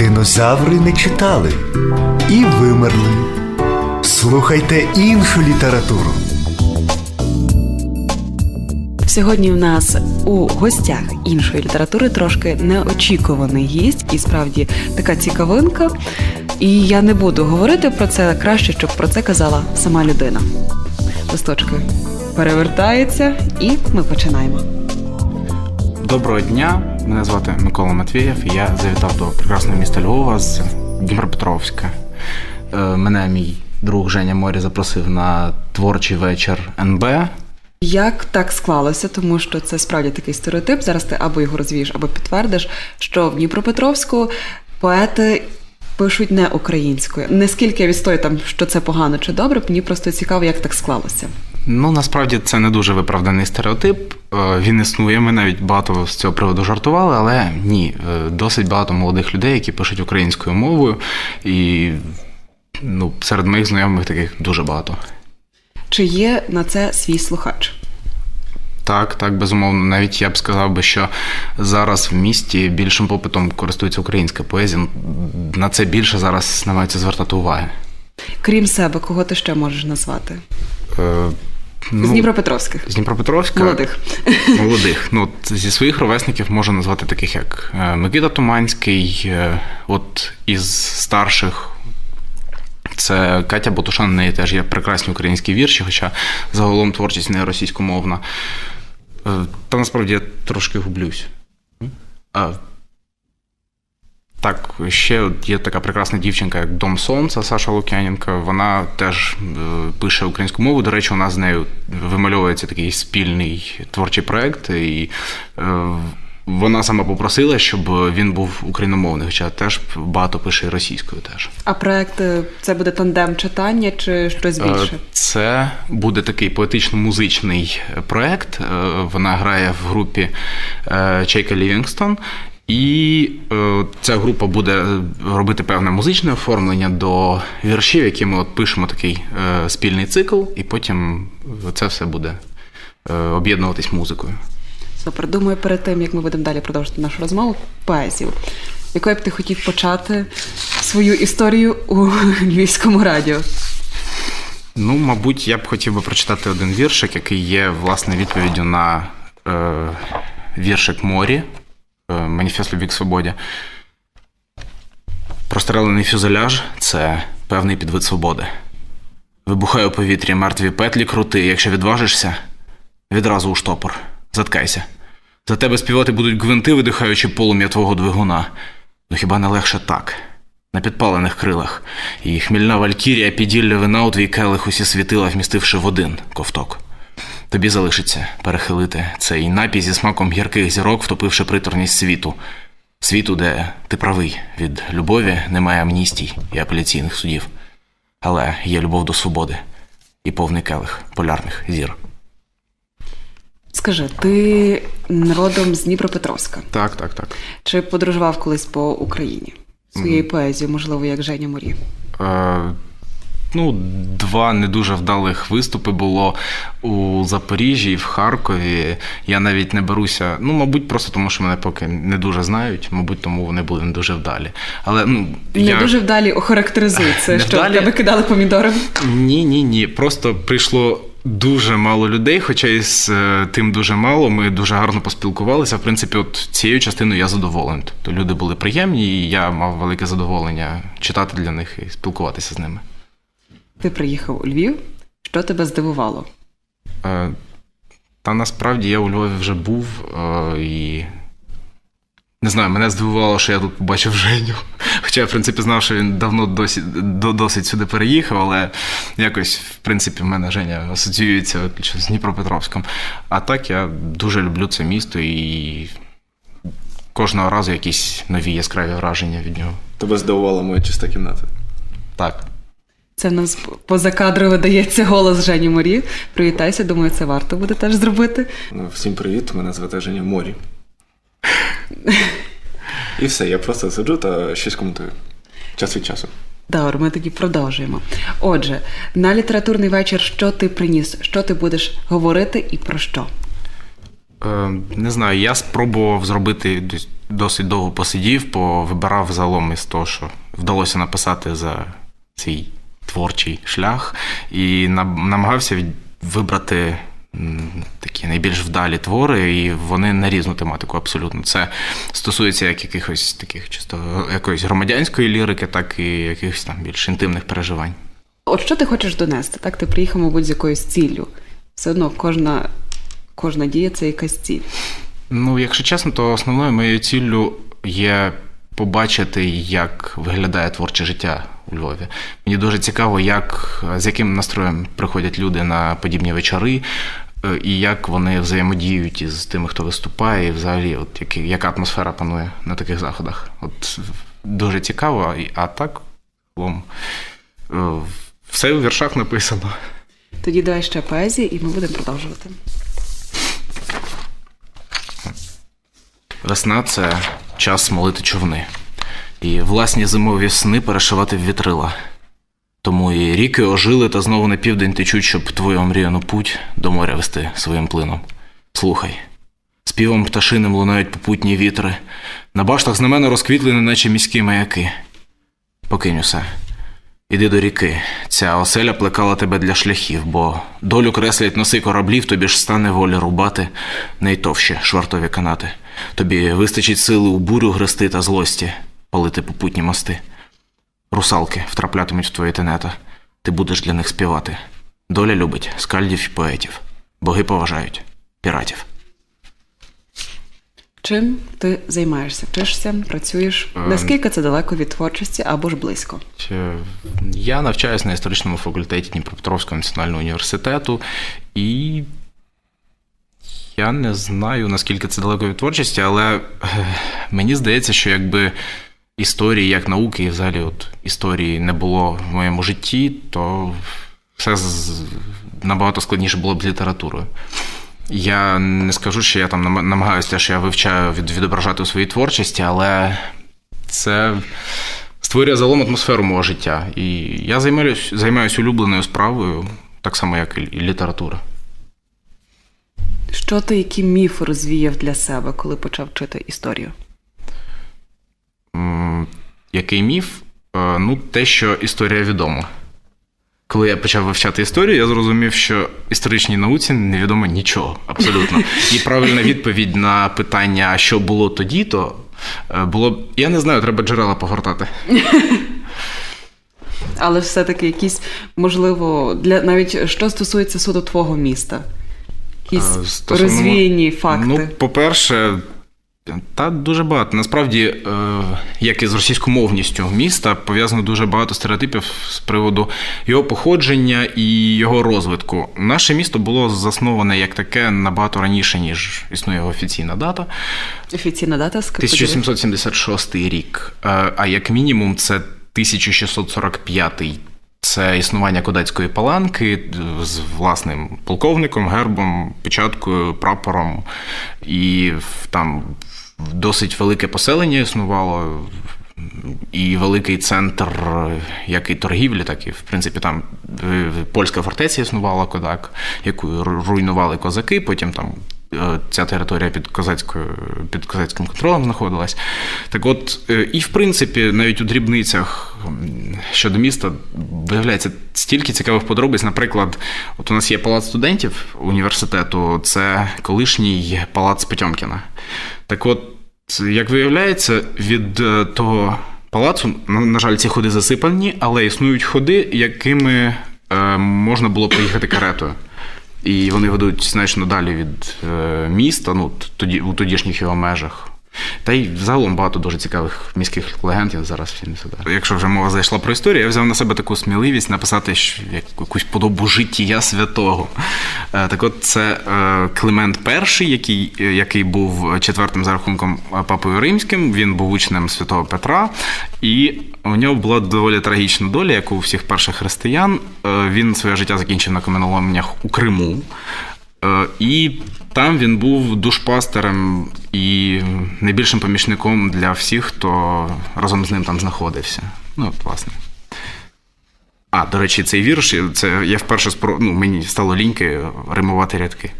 Динозаври не читали і вимерли. Слухайте іншу літературу. Сьогодні у нас у гостях іншої літератури трошки неочікуваний гість, і справді така цікавинка. І я не буду говорити про це краще, щоб про це казала сама людина. Листочки перевертаються, і ми починаємо. Доброго дня, мене звати Микола Матвієв, і я завітав до прекрасного міста Львова з Дніпропетровська. Е, Мене мій друг Женя Морі запросив на творчий вечір НБ. Як так склалося, тому що це справді такий стереотип. Зараз ти або його розвієш, або підтвердиш, що в Дніпропетровську поети пишуть не українською. Не скільки я відстою там, що це погано чи добре, мені просто цікаво, як так склалося. Ну, насправді це не дуже виправданий стереотип. Е, Він існує. Ми навіть багато з цього приводу жартували, але ні, е, досить багато молодих людей, які пишуть українською мовою, і ну, серед моїх знайомих таких дуже багато. Чи є на це свій слухач? Так, так, безумовно. Навіть я б сказав би, що зараз в місті більшим попитом користується українська поезія. На це більше зараз намагаються звертати уваги. Крім себе, кого ти ще можеш назвати? Е, ну, З Дніпропетровських. з Дніпропетровська. Молодих. Молодих. Ну, от зі своїх ровесників можу назвати таких, як е, Микита Туманський, е, от із старших. Це Катя Ботушан, в неї теж є прекрасні українські вірші, хоча загалом творчість не російськомовна. Та насправді я трошки гублюсь. А, так, ще є така прекрасна дівчинка, як Дом Сонця Саша Лук'яненко. Вона теж е, пише українську мову. До речі, у нас з нею вимальовується такий спільний творчий проект. І е, вона сама попросила, щоб він був україномовний, хоча теж багато пише російською теж. А проект е, це буде тандем читання чи щось більше? Це буде такий поетично-музичний проект. Вона грає в групі Чейка Лівінгстон. І е, ця група буде робити певне музичне оформлення до віршів, які ми от пишемо такий е, спільний цикл, і потім це все буде е, об'єднуватись музикою. Супер. Думаю, перед тим як ми будемо далі продовжувати нашу розмову, поезію. Якою б ти хотів почати свою історію у львівському радіо? Ну, мабуть, я б хотів би прочитати один віршик, який є власне відповіддю на е, віршик Морі, е, Маніфест любві к свободі. Прострелений фюзеляж це певний підвид свободи. Вибухає у повітрі мертві петлі крути. Якщо відважишся, відразу у штопор. Заткайся. За тебе співати будуть гвинти, видихаючи полум'я твого двигуна. Ну хіба не легше так? На підпалених крилах, і хмільна валькірія піділля вина у твій келих усі світила, вмістивши в один ковток. Тобі залишиться перехилити цей напій зі смаком гірких зірок, втопивши приторність світу. Світу, де ти правий, від любові немає амністій і апеляційних судів. Але є любов до свободи і повний келих полярних зір. Скажи, ти родом з Дніпропетровська. Так, так, так. Чи подорожував колись по Україні? Своєю поезією, можливо, як Женя Морі? Е, ну, два не дуже вдалих виступи було у Запоріжжі і в Харкові. Я навіть не беруся. Ну, мабуть, просто тому, що мене поки не дуже знають, мабуть, тому вони були не дуже вдалі. Але ну, Не я... дуже вдалі охарактеризуй це, що Невдалі? в тебе кидали помідорами. Ні, ні, ні. Просто прийшло. Дуже мало людей, хоча і з е, тим дуже мало. Ми дуже гарно поспілкувалися. В принципі, от цією частиною я задоволений. Тобто люди були приємні, і я мав велике задоволення читати для них і спілкуватися з ними. Ти приїхав у Львів. Що тебе здивувало? Е, Та насправді я у Львові вже був е, і. Не знаю, мене здивувало, що я тут побачив Женю. Хоча я, в принципі, знав, що він давно досить, досить сюди переїхав, але якось, в принципі, в мене Женя асоціюється виключно з Дніпропетровськом. А так я дуже люблю це місто і кожного разу якісь нові яскраві враження від нього. Тебе здивувала моя чиста кімната. Так. Це в нас поза кадром видається голос Жені Морі. Привітайся, думаю, це варто буде теж зробити. Ну, всім привіт, мене звати Женя Морі. І все, я просто сиджу та щось коментую. Час від часу. Добре, ми тоді продовжуємо. Отже, на літературний вечір що ти приніс? Що ти будеш говорити і про що? Е, не знаю, я спробував зробити досить довго посидів, повибирав загалом із того, що вдалося написати за свій творчий шлях, і намагався вибрати такі найбільш вдалі твори, і вони на різну тематику абсолютно. Це стосується як якихось таких чисто якоїсь громадянської лірики, так і якихось там більш інтимних переживань. От що ти хочеш донести? Так, ти приїхав, мабуть, з якоюсь ціллю. Все одно кожна, кожна дія це якась ціль. Ну, якщо чесно, то основною моєю ціллю є побачити, як виглядає творче життя у Львові. Мені дуже цікаво, як, з яким настроєм приходять люди на подібні вечори, е, і як вони взаємодіють із тими, хто виступає, і взагалі, от які, яка атмосфера панує на таких заходах. От дуже цікаво, а так, загалом, е, все у віршах написано. Тоді давай ще поезії, і ми будемо продовжувати. Весна це час смолити човни, і власні зимові сни перешивати в вітрила. Тому і ріки ожили та знову на південь течуть, щоб твою омріяну путь до моря вести своїм плином. Слухай, співом пташиним лунають попутні вітри, на баштах знамена розквітли, неначе міські маяки. Покинь усе. Іди до ріки, ця оселя плекала тебе для шляхів, бо долю креслять носи кораблів, тобі ж стане волі рубати найтовщі швартові канати. Тобі вистачить сили у бурю грести та злості, палити попутні мости. Русалки втраплятимуть в твої тенета, ти будеш для них співати. Доля любить скальдів і поетів, боги поважають піратів. Чим ти займаєшся? Вчишся, працюєш? Ем. Наскільки це далеко від творчості або ж близько? Я навчаюся на історичному факультеті Дніпропетровського національного університету, і я не знаю, наскільки це далеко від творчості, але е, мені здається, що якби історії як науки, і взагалі от історії не було в моєму житті, то все набагато складніше було б з літературою. Я не скажу, що я там намагаюся що я вивчаю від, відображати у своїй творчості, але це створює загалом атмосферу мого життя. І я займаюся займаюсь улюбленою справою, так само, як і література. Що ти які міфи розвіяв для себе, коли почав вчити історію? Який міф? Е, Ну, те, що історія відома. Коли я почав вивчати історію, я зрозумів, що історичній науці невідомо нічого абсолютно. І правильна відповідь на питання, що було тоді, то е, було б. Я не знаю, треба джерела погортати. Але все-таки якісь, можливо, для навіть що стосується суду твого міста, якісь Е, стосовно- розвіяні факти. Ну, по-перше, та дуже багато. Насправді, е, як і з російськомовністю міста, пов'язано дуже багато стереотипів з приводу його походження і його розвитку. Наше місто було засноване як таке набагато раніше, ніж існує його офіційна дата. Офіційна дата ск- 1776 рік. Е, А як мінімум, це 1645. Це існування кодацької паланки е, з власним полковником, гербом, печаткою, прапором. І там досить велике поселення існувало, і великий центр, як і торгівлі, так і в принципі там е, польська фортеця існувала Кодак, яку руйнували козаки. Потім там е, ця територія під козацькою під козацьким контролем знаходилась. Так от, е, і в принципі, навіть у дрібницях щодо міста виявляється стільки цікавих подробиць. Наприклад, от у нас є палац студентів університету, це колишній палац Потьомкіна. Так от, як виявляється, від е, того палацу, на, жаль, ці ходи засипані, але існують ходи, якими е, можна було проїхати каретою. І вони ведуть значно далі від е, міста, ну, тоді, у тодішніх його межах. Та й загалом багато дуже цікавих міських легенд я зараз всі не згадаю. Якщо вже мова зайшла про історію, я взяв на себе таку сміливість написати якусь подобу життя святого. Е, Так от це е, Климент І, який, е, який був четвертим за рахунком папою римським. Він був учнем святого Петра, і у нього була доволі трагічна доля, як у всіх перших християн. Він своє життя закінчив на каменоломнях у Криму. І там він був душпастером і найбільшим помічником для всіх, хто разом з ним там знаходився. Ну, от, власне. А, до речі, цей вірш, це я вперше спро... ну, мені стало ліньки римувати рядки.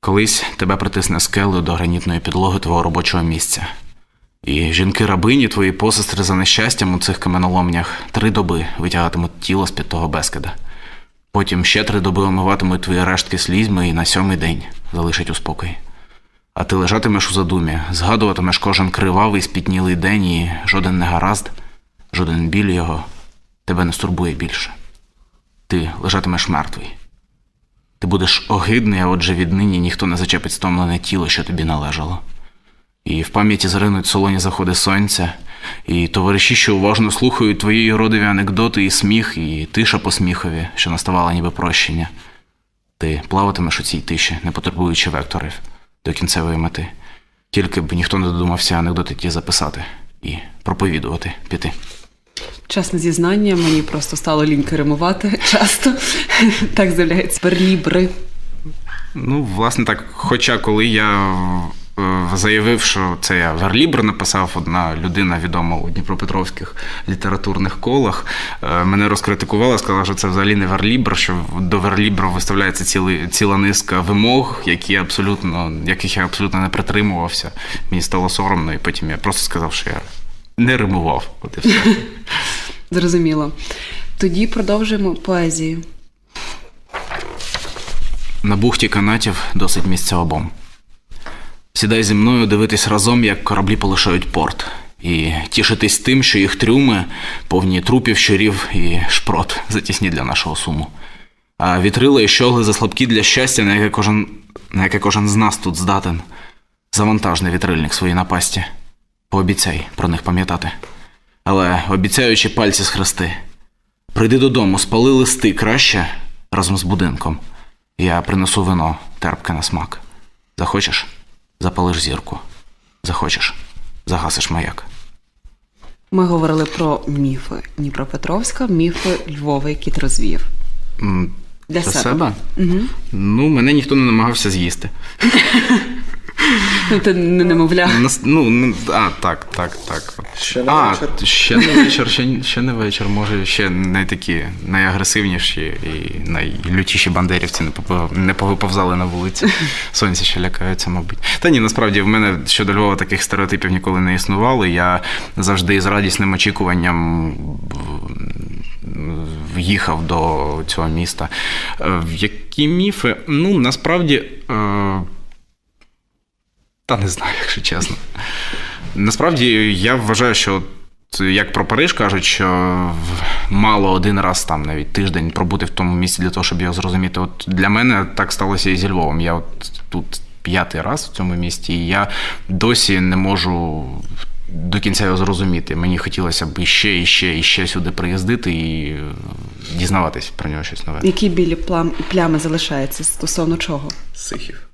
Колись тебе притисне скелею до гранітної підлоги твого робочого місця. І жінки-рабині, твої посестри за нещастям у цих каменоломнях три доби витягатимуть тіло з-під того безкида. Потім ще три доби омиватимуть твої рештки слізьми і на сьомий день залишать у спокій. А ти лежатимеш у задумі, згадуватимеш кожен кривавий, спітнілий день, і жоден негаразд, жоден біль його тебе не стурбує більше. Ти лежатимеш мертвий. Ти будеш огидний, а отже віднині ніхто не зачепить стомлене тіло, що тобі належало. І в пам'яті зринуть солоні заходи сонця, і товариші, що уважно слухають твої родові анекдоти і сміх, і тиша по сміхові, що наставала ніби прощення. Ти плаватимеш у цій тиші, не потребуючи векторів до кінцевої мети. Тільки б ніхто не додумався анекдоти ті записати і проповідувати піти. Чесне зізнання, мені просто стало ліньки римувати часто. Так з'являється верлібри. Ну, власне так. Хоча коли я заявив, що це я верлібр написав, одна людина відома у дніпропетровських літературних колах, е, мене розкритикувала, сказала, що це взагалі не верлібр, що до верлібру виставляється ціли, ціла низка вимог, які абсолютно, яких я абсолютно не притримувався. Мені стало соромно, і потім я просто сказав, що я не римував. От і все. Зрозуміло. Тоді продовжуємо поезію. На бухті канатів досить місця обом. Сідай зі мною дивитись разом, як кораблі полишають порт, і тішитись тим, що їх трюми повні трупів, щурів і шпрот затісні для нашого суму. А вітрила і щогли заслабкі для щастя, на яке кожен, на яке кожен з нас тут здатен. Завантаж на вітрильник свої напасті. Пообіцяй про них пам'ятати. Але обіцяючи пальці схрести. Прийди додому, спали листи краще разом з будинком. Я принесу вино терпке на смак. Захочеш? Запалиш зірку. Захочеш, загасиш маяк. Ми говорили про міфи Дніпропетровська, міфи Львова, які ти розвів. М, Для Для себе. себе? Угу. Ну, мене ніхто не намагався з'їсти. Ну, ти не немовля. Нас- Ну, ну, а, так, так, так. Ще не а, вечір? Ще не вечір, ще, ще не вечір. Може, ще не такі найагресивніші і найлютіші бандерівці не, попов- не повиповзали на вулиці. Сонці ще лякаються, мабуть. Та ні, насправді в мене щодо Львова таких стереотипів ніколи не існувало. Я завжди з радісним очікуванням в'їхав до цього міста. Е, В які міфи? Ну, насправді. Е, та не знаю, якщо чесно. Насправді, я вважаю, що от, як про Париж кажуть, що мало один раз там навіть тиждень пробути в тому місці для того, щоб його зрозуміти. От для мене так сталося і зі Львовом. Я от тут п'ятий раз в цьому місті, і я досі не можу до кінця його зрозуміти. Мені хотілося б іще, іще, іще сюди приїздити і е, дізнаватись про нього щось нове. Які білі плам, плями залишаються стосовно чого? Сихів.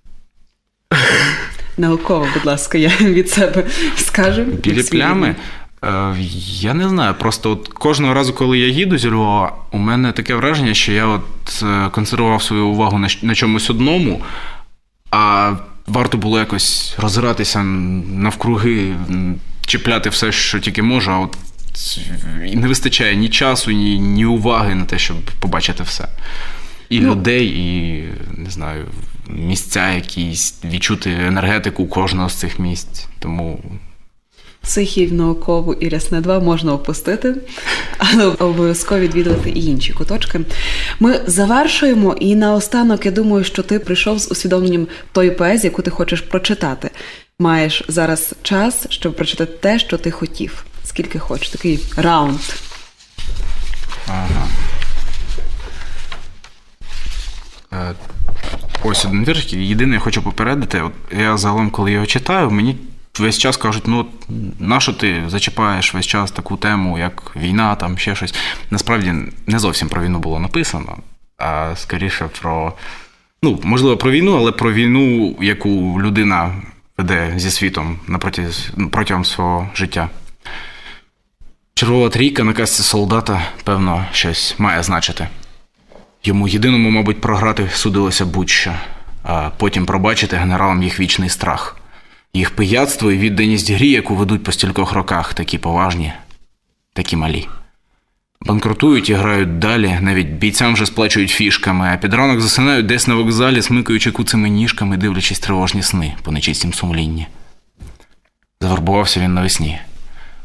Науково, будь ласка, я від себе скажу. Білі плями. Е, Я не знаю. Просто от кожного разу, коли я їду зі Львова, у мене таке враження, що я от е, концентрував свою увагу на, чомусь одному, а варто було якось розиратися навкруги, чіпляти все, що тільки можу, а от і не вистачає ні часу, ні, ні уваги на те, щоб побачити все. І Ну, людей, і не знаю, місця якісь, відчути енергетику кожного з цих місць. Тому Сихів, наукову і рясне 2 можна опустити, але обов'язково відвідувати і інші куточки. Ми завершуємо, і наостанок я думаю, що ти прийшов з усвідомленням тої поезії, яку ти хочеш прочитати. Маєш зараз час, щоб прочитати те, що ти хотів. Скільки хочеш, такий раунд. Е, Ось один вірш. Єдине, я хочу попередити. От я загалом, коли його читаю, мені весь час кажуть, ну нащо ти зачіпаєш весь час таку тему, як війна, там ще щось. Насправді не зовсім про війну було написано, а скоріше про. Ну, можливо, про війну, але про війну, яку людина веде зі світом ну, протягом свого життя. Червова трійка на касці солдата, певно, щось має значити. Йому єдиному, мабуть, програти судилося будь-що, а потім пробачити генералам їх вічний страх, їх пияцтво і відданість грі, яку ведуть по стількох роках, такі поважні, такі малі. Банкрутують і грають далі, навіть бійцям вже сплачують фішками, а під ранок засинають десь на вокзалі, смикаючи куцими ніжками, дивлячись тривожні сни по нечистім сумлінні. Завербувався він навесні.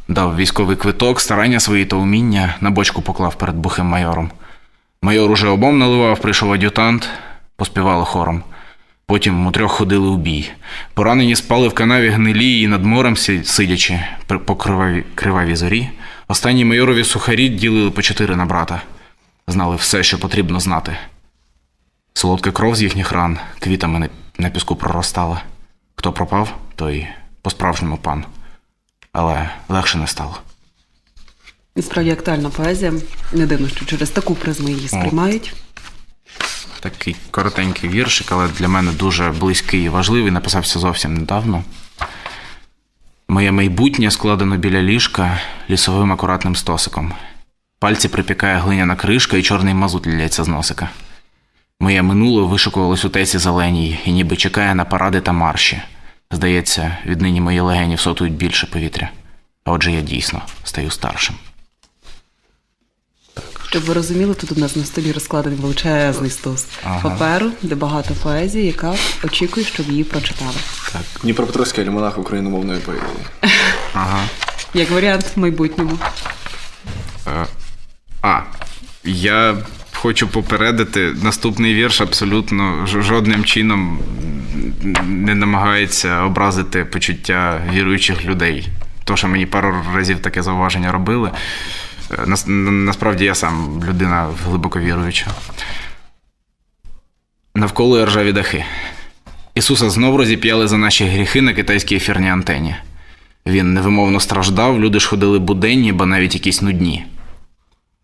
Дав військовий квиток, старання свої та уміння на бочку поклав перед бухим майором. Майор уже обом наливав, прийшов ад'ютант, поспівали хором. Потім у трьох ходили у бій. Поранені спали в канаві гнилі і над морем сидячи по криваві, кривавій зорі. Останні майорові сухарі ділили по чотири на брата. Знали все, що потрібно знати. Солодка кров з їхніх ран квітами на, піску проростала. Хто пропав, той по-справжньому пан. Але легше не стало. І справді актуальна поезія. Не дивно, що через таку призму її сприймають. Такий коротенький віршик, але для мене дуже близький і важливий. Написався зовсім недавно. Моє майбутнє складено біля ліжка лісовим акуратним стосиком. Пальці припікає глиняна кришка і чорний мазут лється з носика. Моє минуле вишукувалось у тесі зеленій і ніби чекає на паради та марші. Здається, віднині мої легені всотують більше повітря. А отже, я дійсно стаю старшим. Щоб ви розуміли, тут у нас на столі розкладений величезний стос Ага. паперу, де багато поезії, яка очікує, щоб її прочитали. Дніпропетровський альманах україномовної поезії. Ага. Як варіант в майбутньому. А, я хочу попередити, наступний вірш абсолютно жодним чином не намагається образити почуття віруючих людей. То, що мені пару разів таке зауваження робили. Е, нас- Насправді я сам людина глибоко віруюча. Навколо ржаві дахи. Ісуса знов розіп'яли за наші гріхи на китайській ефірній антені. Він невимовно страждав, люди ж ходили буденні, бо навіть якісь нудні.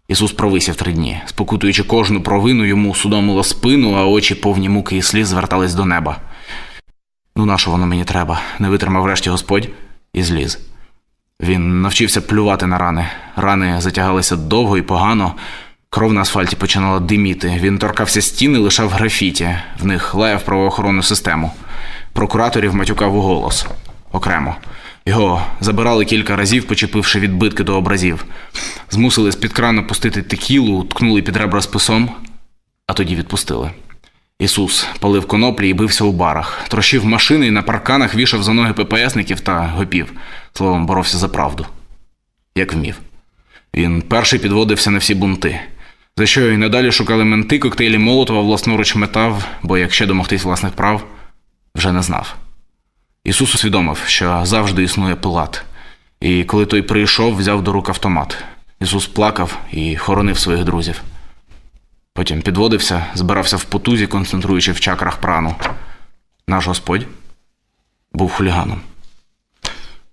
Ісус провисів три дні, спокутуючи кожну провину, йому судомило спину, а очі повні муки і сліз звертались до неба. Ну, нащо воно мені треба? Не витримав врешті Господь і зліз. Він навчився плювати на рани. Рани затягалися довго і погано. Кров на асфальті починала диміти. Він торкався стіни, лишав графіті. В них лаяв правоохоронну систему. Прокураторів матюкав у голос. Окремо. Його забирали кілька разів, почепивши відбитки до образів. Змусили з-під крану пустити текілу, ткнули під ребра списом, а тоді відпустили. Ісус палив коноплі і бився у барах, трощив машини і на парканах вішав за ноги ППСників та гопів. Словом, боровся за правду. Як вмів. Він перший підводився на всі бунти. За що й надалі шукали менти, коктейлі Молотова власноруч метав, бо як ще домогтись власних прав, вже не знав. Ісус усвідомив, що завжди існує Пилат. І коли той прийшов, взяв до рук автомат. Ісус плакав і хоронив своїх друзів. Потім підводився, збирався в потузі, концентруючи в чакрах прану. Наш Господь був хуліганом.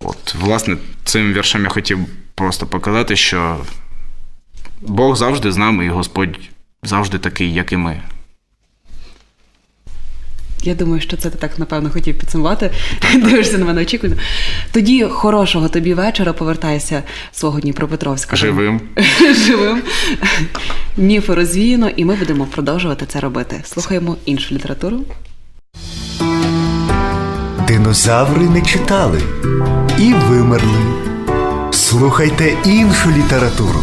От, власне, цим віршем я хотів просто показати, що Бог завжди з нами, і Господь завжди такий, як і ми. Я думаю, що це ти так напевно хотів підсумувати. Дивишся на мене очікувано. Тоді хорошого тобі вечора. Повертайся свого Дніпропетровська Живим. живим. Міфи розвіяно, і ми будемо продовжувати це робити. Слухаємо іншу літературу. Динозаври не читали і вимерли. Слухайте іншу літературу.